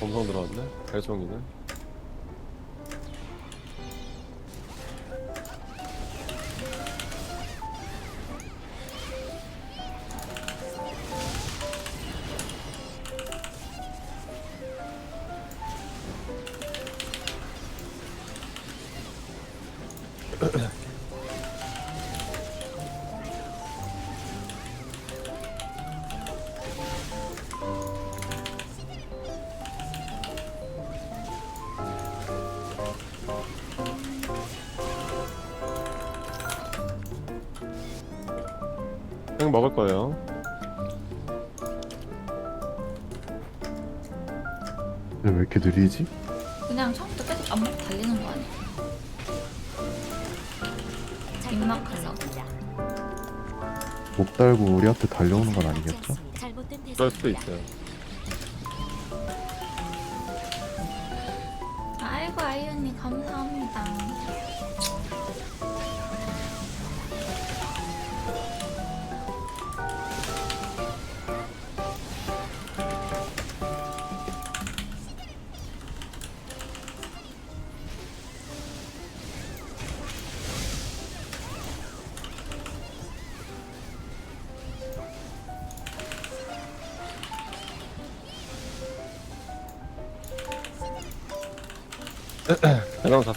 검성 들어왔네. 배송이네. 왜 이렇게 느리지? 그냥 처음부터 계속 안목 달리는 거 아니야? 입막 갈라. 목 달고 우리한테 달려오는 건 아니겠죠? 그럴 수도. 있어요. 아이고 아이 언니 감사합니다.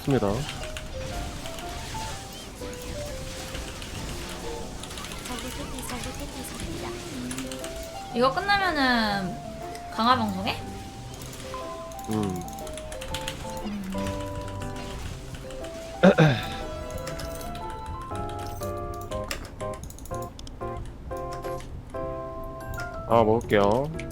대상입니다. 이거 끝나면은 강화 방송해? 음. 아 먹을게요.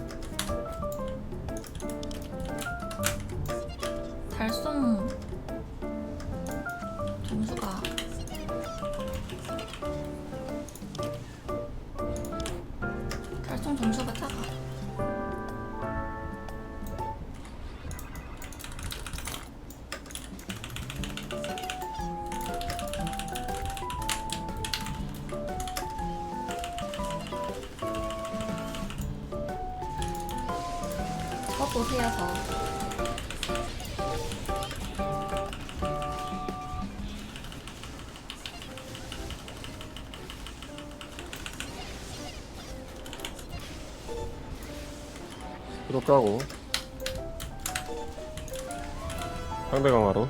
저 보세요 저. 프로 까고. 상대 강화로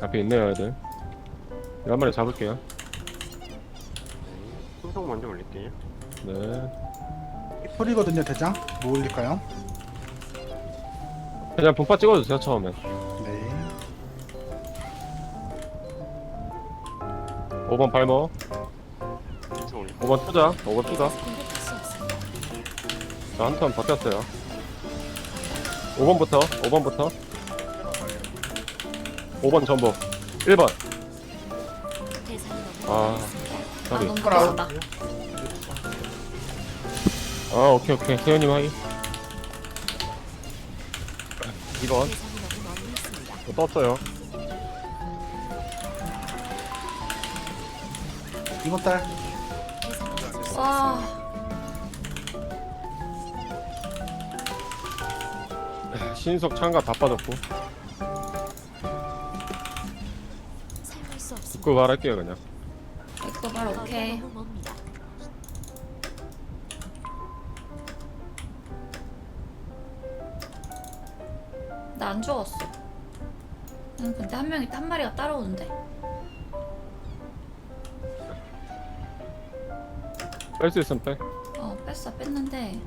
앞에 있네요 애들. 이거 한 마리 잡을게요 먼저 올릴게요. 네 풀이거든요 대장 뭐 올릴까요? 그냥 분파 찍어주세요 처음에 네 5번 발머 풍속 올릴게요. 5번 투자 5번 투자 공격할 수 없습니다. 저한턴 바뀌었어요 5번부터 5번부터 5번 전복 1번 대상이 너무 아 많습니다. 아 sorry 너무 빠르다. 아 오케이 오케이. 세현님 하이 2번. 대상이 너무 멀리 있습니다. 또 떴어요. 이번 수 와. 신속 창가 다 빠졌고. 사용할 수 없습니다. 듣고 말할게요 그냥. 이거 말 오케이. 나안 죽었어. 응, 근데 한 명이 한 마리가 따라오는데. 뺄 수 있으면 빼 어 뺐어 뺐는데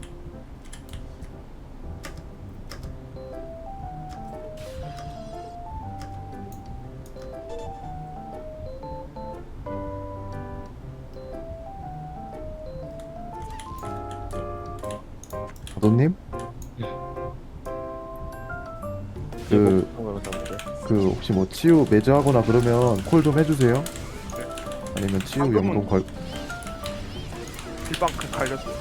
혹시 뭐 치유 매주하거나 그러면 콜 좀 해주세요. 아니면 치유 방금은- 연금 걸 필방크 갈렸어요.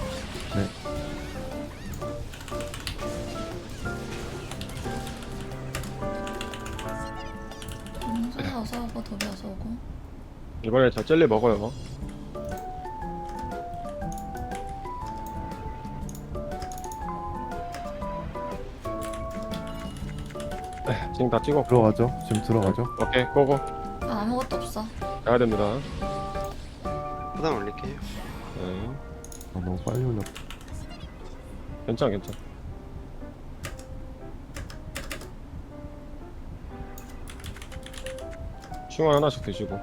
음, 소사 어서 오고 도비 어서 오고. 이번에 저 젤리 먹어요 지금 다 찍어. 들어가죠. 지금 들어가죠. 오케이, 고고. 난 아무것도 없어. 가야 됩니다. 하단 올릴게요. 네. 아, 너무 빨리 올렸. 괜찮아, 괜찮아. 충원 하나씩 드시고.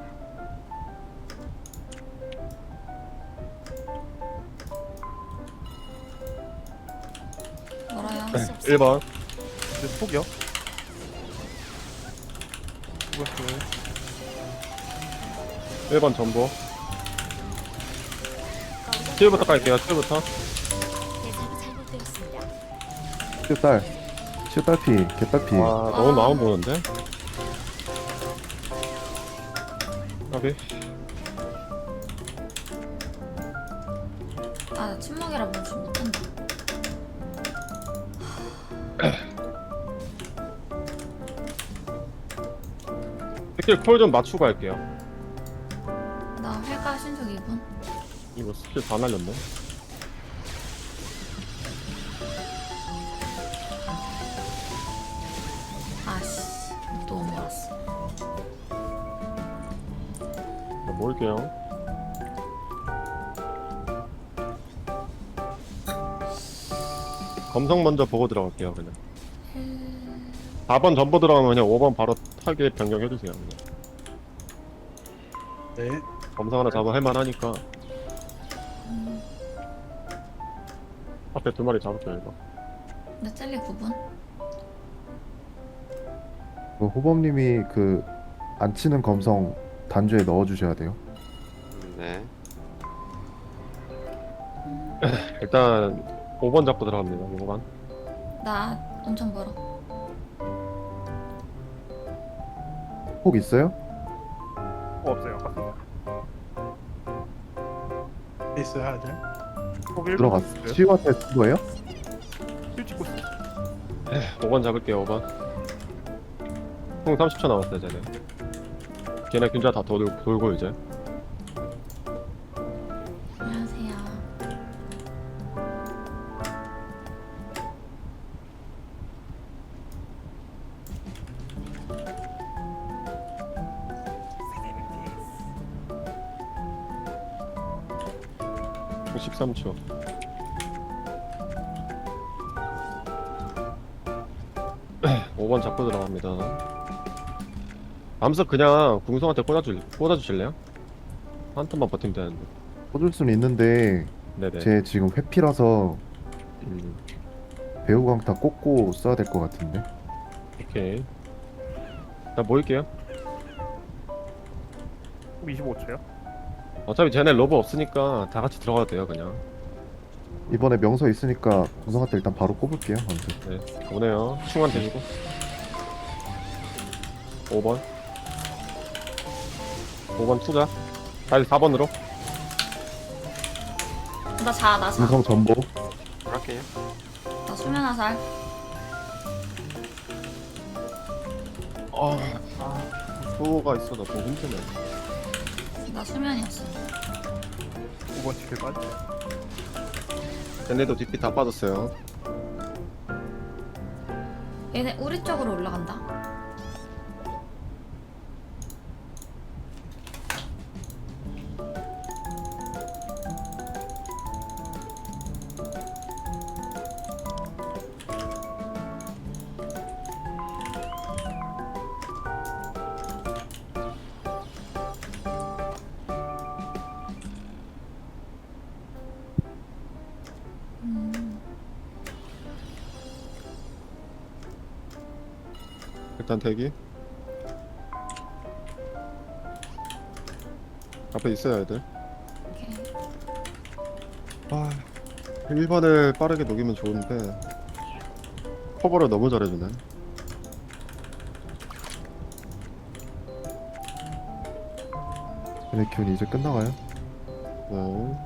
수 없습니다. 1번. 이제 폭이요? 죽었어요. 1번 전보. 거리가 7부터 갈게요, 7부터. 대상이 잘못되었습니다. 치우딸. 치우딸피. 개딸피. 와, 너무 마음 보는데? 까비. 아, 나 침묵이라 멈추 못한다. 스킬 콜 좀 맞추고 할게요. 나 회가 신속 2분. 이거 스킬 다 날렸네. 아씨, 너무 멀었어. 자, 모을게요. 검성 먼저 보고 들어갈게요, 그냥. 4번 전보 들어가면 그냥 5번 바로 타겟 변경해주세요. 그냥. 네. 검성 하나 잡아 할만하니까. 앞에 두 마리 잡을게요, 이거. 나 젤리 9분. 그 호범님이 그 안 치는 검성 단주에 넣어주셔야 돼요. 음, 네. 일단 5번 잡고 들어갑니다, 5번. 나 엄청 멀어. 폭 있어요? 어, 없어요. 하죠. 폭 1번 들어갔어. 치유한테 쓴 거예요? 실 찍고 있어요. 5번 잡을게요, 5번. 총 30초 남았어요, 쟤네. 걔네 균자 다 돌, 돌고 이제. 암석 그냥 궁성한테 꽂아줄, 꽂아주실래요? 한 턴만 버티면 되는데. 꽂을 수는 있는데 네네. 제 지금 회피라서 음, 배우 강타 꽂고 써야 될 것 같은데. 오케이. 자, 모일게요. 폭 25초요? 어차피 쟤네 로브 없으니까 다 같이 들어가도 돼요, 그냥. 이번에 명서 있으니까 공성한테 일단 바로 꼽을게요. 네, 오네요. 충원 되시고. 5번. 5번 투자. 다시 4번으로. 나 자, 나 자. 공성 전보. 할게요. 나 수면 화살. 아, 수호가 있어서 좀 힘드네. 나 수면이었어. 5번 치킬 빠져. 쟤네도 뒷빛 다 빠졌어요. 얘네 우리 쪽으로 올라간다. 일단 대기. 앞에 애들. 오케이. 아, 1번을 빠르게 녹이면 좋은데 커버를 너무 잘해주네. 얘네 기운이 이제 끝나가요? 네.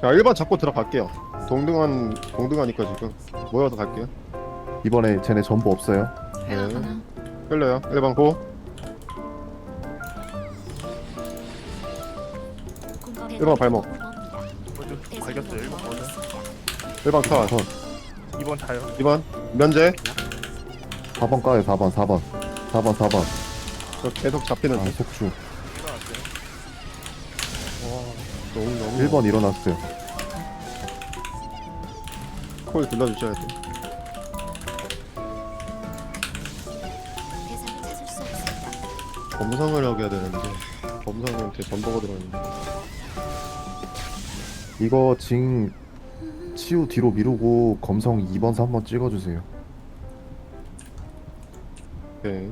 자, 1번 잡고 들어갈게요. 동등한, 동등하니까 지금 모여서 갈게요. 이번에 쟤네 전보 없어요. 회가 네. 가능. 끌려요. 1번 고. 일번 발목. 먼저 대상이 갈겼어요. 너무 1번 멀어 거는. 있습니다. 1번 컷. 컷. 2번 자요. 2번 면제 4번 까요 4번 4번 4번 4번 저 계속 잡히는 아 데 속주 일어났어요. 너무 너무 1번 일어났어요 콜 불러주셔야 돼. 대상을 찾을 수 없습니다. 검성을 하게 해야 되는데 검성은 제 전보가 들어있는데 이거 징 치우 뒤로 미루고 검성 2번 3번 찍어주세요. 오케이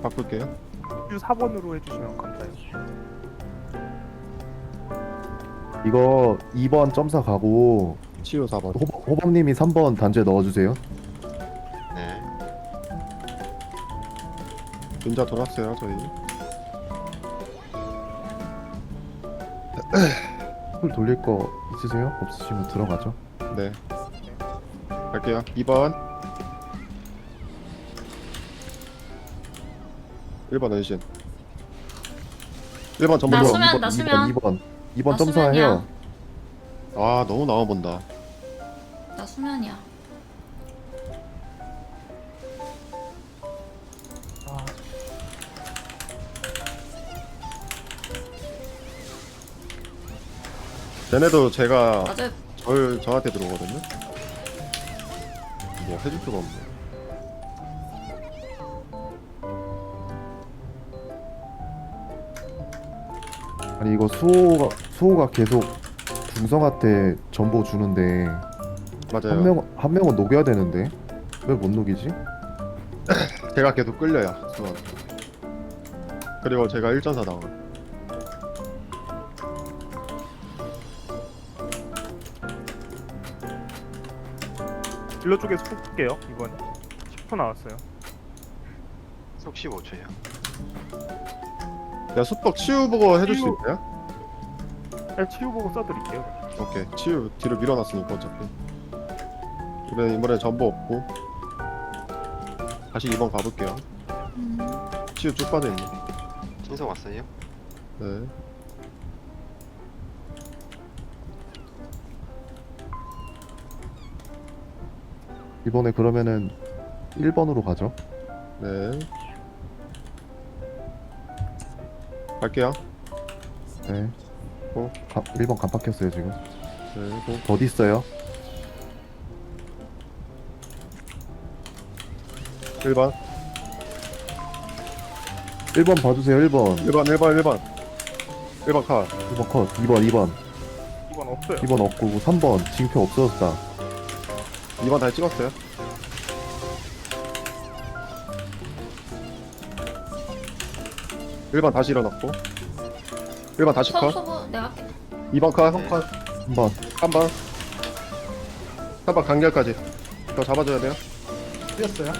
바꿀게요. 유 4번으로 해주시면 감사해요. 이거 2번 점사 가고 치유 4번. 호박, 호박님이 3번 단주에 넣어주세요. 네. 균자 돌았어요 저희. 풀 돌릴 거 있으세요? 없으시면 들어가죠. 네. 갈게요. 2번 1번 은신. 1번 전부 나 들어 수면, 나 2번 수면. 2번. 2번 나 점사해요. 아 너무 나와 본다. 나 수면이야. 쟤네도 제가 맞아요. 절 저한테 들어오거든요? 뭐 해줄 수가 없네 아니 이거 수호가 수호가 계속 중성한테 전보 주는데 맞아요 한 명 한 명은 녹여야 되는데 왜 못 녹이지? 제가 계속 끌려요 수원 그리고 제가 1전사 당한 딜러 쪽에서 푹 볼게요. 이번 10초 나왔어요. 속 15초요. 야 수뻑 치유 보고 해줄 수 치유. 있나요? 잘 치유 보고 써드릴게요. 오케이 치유 뒤로 밀어놨으니까 어차피 이번에 이번에 전보 없고 다시 2번 가볼게요 음, 치유 쭉 빠져있네 신속 왔어요? 네 이번에 그러면은 1번으로 가죠 네. 갈게요. 네 어? 가, 1번 간판 켰어요 지금 네, 고. 덧 있어요 1번. 1번 봐주세요 1번 1번, 1번, 1번. 1번 카. 1번 컷 2번 2번 2번 없어요. 2번 없고 3번 징표 없어졌다 2번 다시 찍었어요. 일번 다시 일어났고. 1번 다시 서, 컷 서부 내가 할게. 2번 컷, 네. 컷. 3번. 3번. 3번 간결까지. 더 잡아줘야 돼요? 뛰었어요.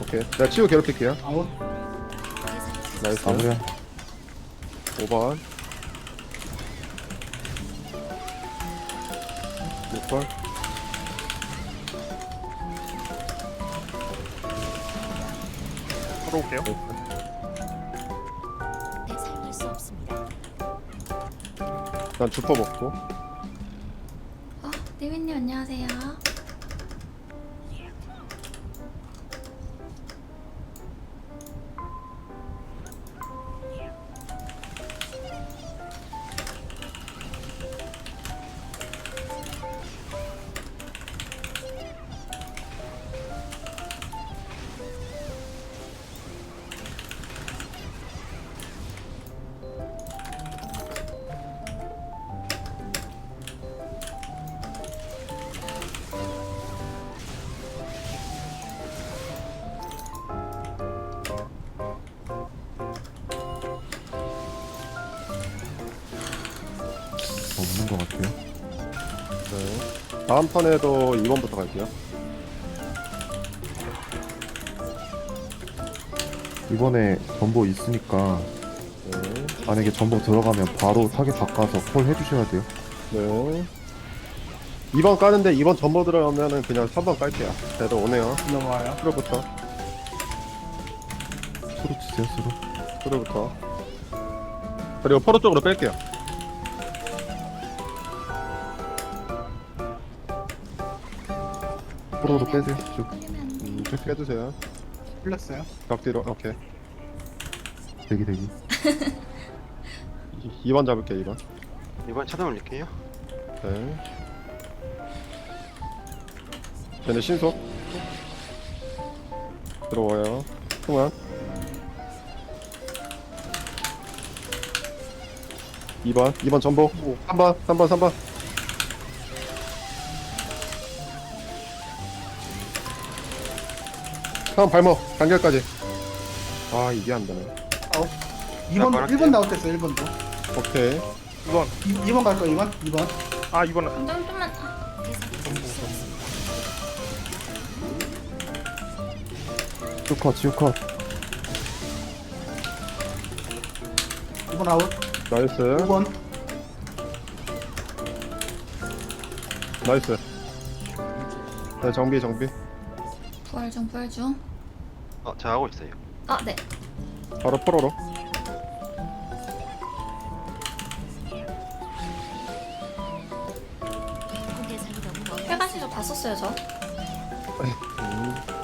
오케이. 내가 치우 괴롭힐게요. 아웃. 나이스. 마무리야 5번. 6번. 걸어올게요. 난 주퍼 먹고 어, 리빈님 안녕하세요. 다음 턴에도 2번부터 갈게요. 이번에 전보 있으니까 네. 만약에 전보 들어가면 바로 타겟 바꿔서 콜 해주셔야 돼요. 네. 2번 까는데 2번 전보 들어가면은 그냥 3번 깔게요. 그래도 오네요. 넘어와요. 프로부터. 수로 치세요, 수로. 프로부터. 그리고 포로 쪽으로 뺄게요. 프로로 빼세요, 쭉. 음, 쭉 빼주세요. 풀렸어요. 벽 뒤로. 오케이. 대기, 대기. 2번 잡을게요, 2번. 이번 차단 올릴게요. 네. 얘네 신속. 들어와요. 통화. 2번, 2번 전보. 3번, 3번, 3번. 다음 발목, 단결까지. 아, 이게 안 되네. 2번 말할게요. 1번 나왔댔어 1번도. 오케이. 2번 2, 2번 갈 거야 2번? 2번. 아 2번 감정 좀만 아. 치우컷, 치우컷. 2번 아웃. 나이스. 5번. 나이스. 네, 정비, 정비. 부활 중 부활 중. 어, 저 하고 있어요. 아 네. 바로 멀. 회가시도 다 썼어요 저. 음.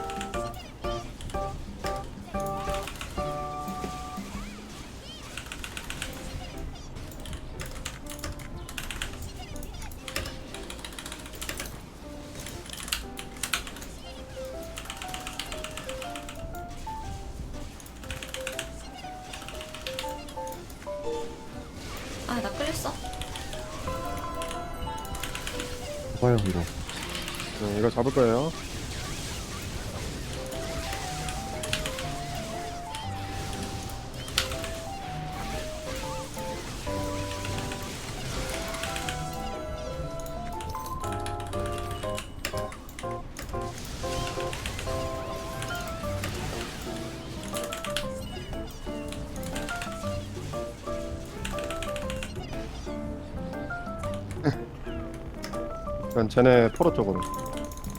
그럼 쟤네 포로 쪽으로.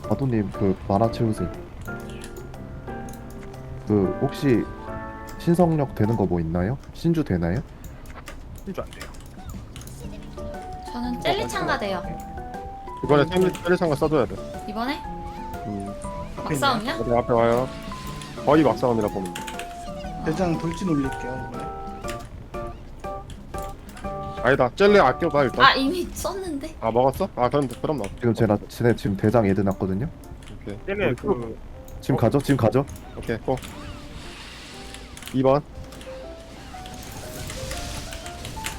마도님, 그, 만화 채우세요. 그, 혹시, 신성력 되는 거 뭐 있나요? 신주 되나요? 진짜 안 돼요 저는 젤리 참가돼요. 이번에 텔리, 텔리상가 써줘야 돼. 이번에 음. 앞에. 막싸움이야? 어디 앞에 와요. 거의 막싸움이라 보면 돼. 대장 돌진 올릴게요. 아니다. 젤리 아껴봐 일단. 아 이미 썼는데. 아 먹었어? 아 그럼 그럼 나. 지금 제가, 쟤네 지금 대장 애드 났거든요? 오케이. 얘네 그 지금 가죠? 지금 가죠? 오케이 고. 2번.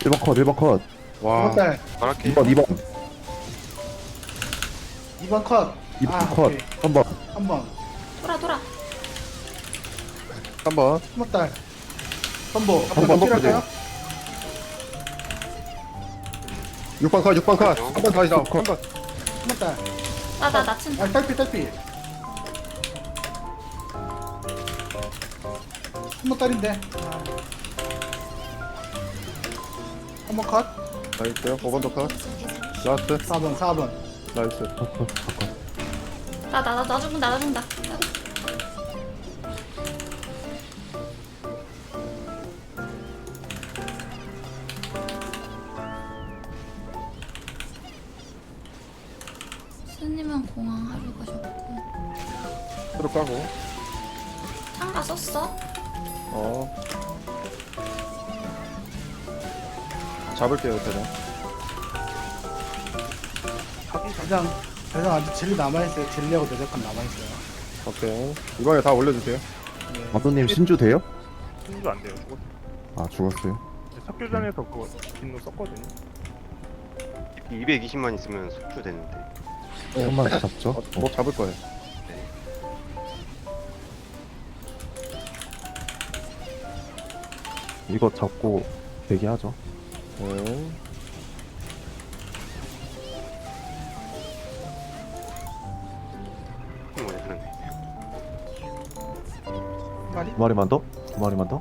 1번 컷, 1번 컷. 와. 2번 딸. 말할게요. 2번, 2번. 2번 컷. 2번 아, 컷. 오케이. 3번. 3번. 돌아 돌아. 3번. 3번 딸. 선보. 한 번, 필요할까요? 6번 컷, 6번 컷. 어. 3번 다시 나와. 컷. 3번. 3번 딸. 나나 나친. 아, 딸피 딸피. 3번 딸인데. 아. 3번 컷. 나이스. 5번도 컷. 대상이 라스트. 4번 4번. 나이스. 나나나 나 죽는다 나 죽는다. 스님은 공항 하러 가셨고 트로 까고. 참가 썼어? 어. 잡을게요, 대장. 대장 대장 아직 젤리 남아있어요. 젤리하고 대장간 남아있어요. 오케이. 이번에 다 올려주세요. 네. 마도님 신주 돼요? 진짜 안 돼요 저거 아, 죽었어요. 석교전에서 그거 빈노 썼거든요 220만 있으면 속주 되는데. 네. 한번 잡죠. 어, 뭐 어. 잡을 거예요. 네. 이거 잡고 대기하죠. 네. 뭐냐 그러네. 두 마리만 더? 두 마리만 더?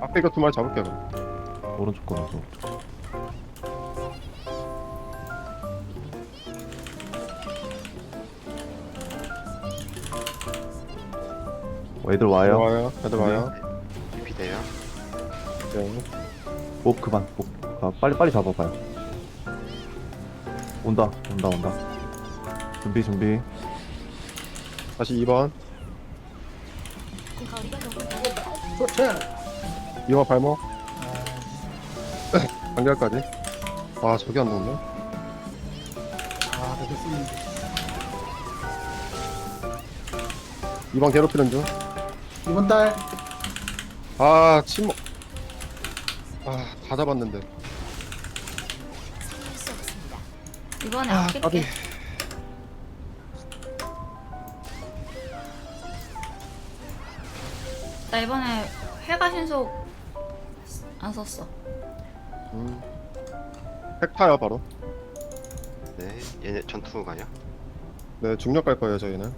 앞에 이거 두 마리 잡을게요. 그럼. 오른쪽 거라서. 애들 와요. 와요 애들 와요 비비대요. 네. 오 그만. 오, 아, 빨리 빨리 잡아봐요. 온다 온다 온다. 준비 준비. 다시 2번 거리가 너무 멀어. 그렇지 2번 발목 단결까지 아 저기 안 나오네 아 그렇게 쓰는 2번 괴롭히는 이번 달 중아 침묵 아다 잡았는데 할수 없습니다. 이번에 아, 아낄게. 까비. 나 이번에 회가 신속 안 썼어. 음. 핵 타요 바로 네. 얘네 전투 가요. 네 중력 갈 거예요 저희는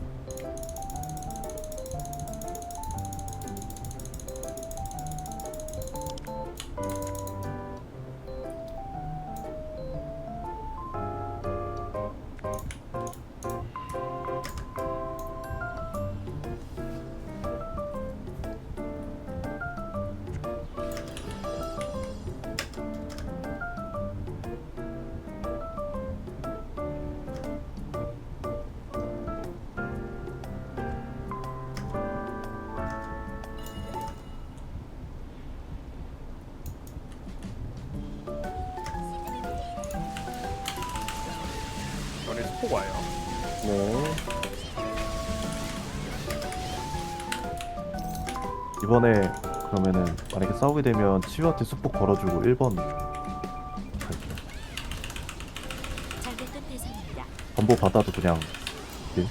스포 와요. 네 이번에 그러면은 만약에 싸우게 되면 치유한테 수폭 걸어주고 1번 갈게요. 잘됐던 대상입니다. 전보 받아도 그냥 딜.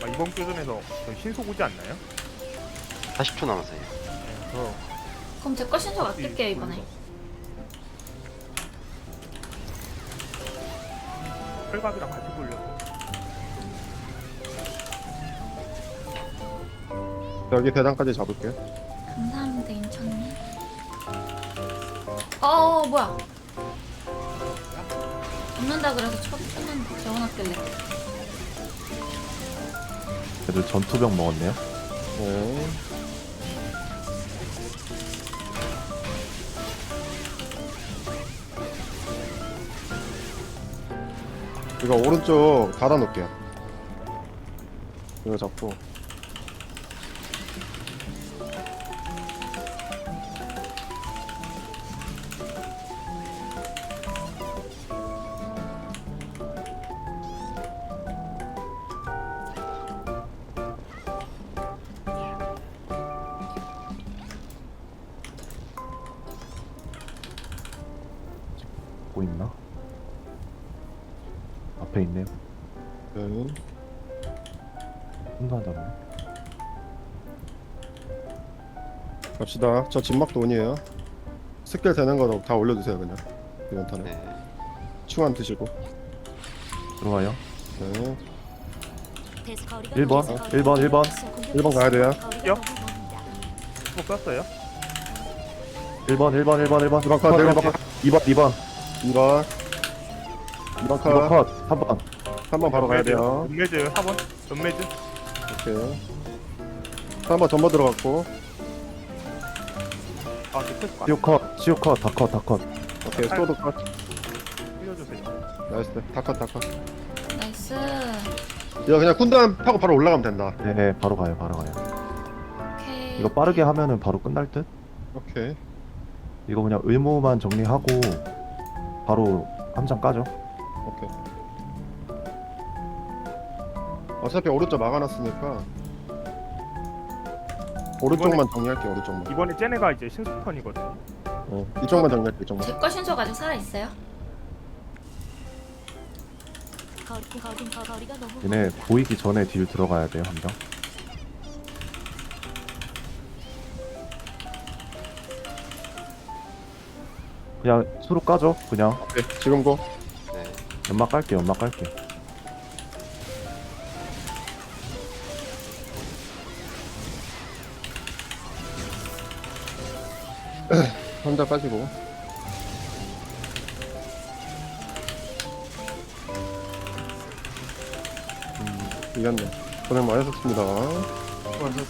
막 이번 교전에서 저희 신속 오지 않나요? 40초 남았어요. 그럼 제 거 신속 아낄게요 이번에. 철갑이랑 같이 돌려서 여기 대장까지 잡을게요 감사합니다 인천님. 어 뭐야? 없는다 그래서 첫 끝난 재워놨길래. 애들 전투병 먹었네요. 네 이거 오른쪽 닫아놓을게요 이거 잡고 뭐 있나? 앞에 있네요. 네. 혼자 잡네. 갑시다 저 진막도 온이에요 스킬 되는 거 다 올려주세요 그냥 이번 턴에 네. 충안 드시고 들어와요. 네 대상 거리가 일 번, 너무 일 번, 일 번. 공격할 일번 가야 돼요. 거리가 요? 너무 먼다. 스포 썼어요. 1번, 1번, 1번, 1번. 일번 컷, 일번 컷. 2번, 2번. 2번 2번 2번 컷 컷. 3번. 3번 바로 가야 돼요 은매즈 4번. 은매즈. 오케이 3번 전버 들어갔고 아, 저 패스 안 치유 컷. 치유 컷. 다 컷, 다 컷. 오케이 스토드 컷. 나이스 다 컷 다 컷 나이스. 이거 그냥 쿤단 타고 바로 올라가면 된다 네, 네, 바로 가요, 바로 가요. 오케이. 이거 빠르게 하면은 바로 끝날 듯? 오케이 이거 그냥 의무만 정리하고 바로 함장 까죠. 오케이 어차피 오른쪽 막아놨으니까 오른쪽만 정리할게 오른쪽만 이번에 쟤네가 이제 신속턴이거든요. 어, 이쪽만 정리할게 이쪽만 제거 신속 아직 살아 있어요? 얘네. 보이기 전에 딜 들어가야 돼요, 함장. 그냥 수로 까줘 그냥 네, 지금 고. 네. 연막 깔게 연막 깔게 혼자 빠지고. 음, 이겼네. 고생 많으셨습니다.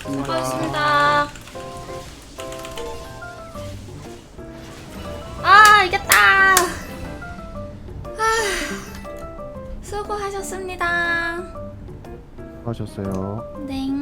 수고하셨습니다. 수고하셨습니다. 하셨어요 네.